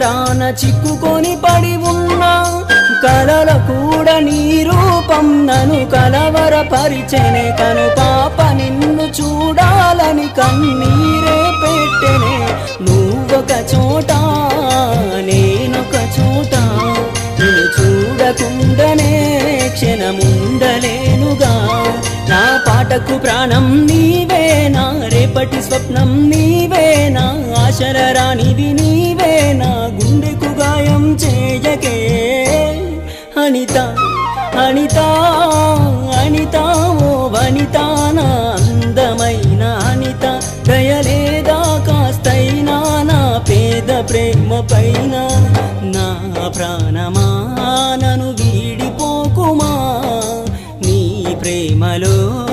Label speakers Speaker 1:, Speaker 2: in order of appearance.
Speaker 1: పంజరాన చిక్కుకొని పడి ఉన్నా కలల కూడా నీ రూపం కలవర పరిచెనే. కను పాప నిన్ను చూడాలని కన్నీరే పెట్టెనే. నువ్వొక చోట నేనొక చోట. నిన్ను చూడకుండానే క్షణముండలేనుగా. నా పాటకు ప్రాణం నీవే రత్నం నీవేనా? ఆశరరానిది నీవేనా? గుండెకు గాయం చేయకే. అనిత అనిత అనిత ఓ వనితా అందమైన అనిత. దయలేదా కాస్తైనా? నా పేద ప్రేమ పైన నా ప్రాణమా? నను వీడిపోకుమా? నీ ప్రేమలో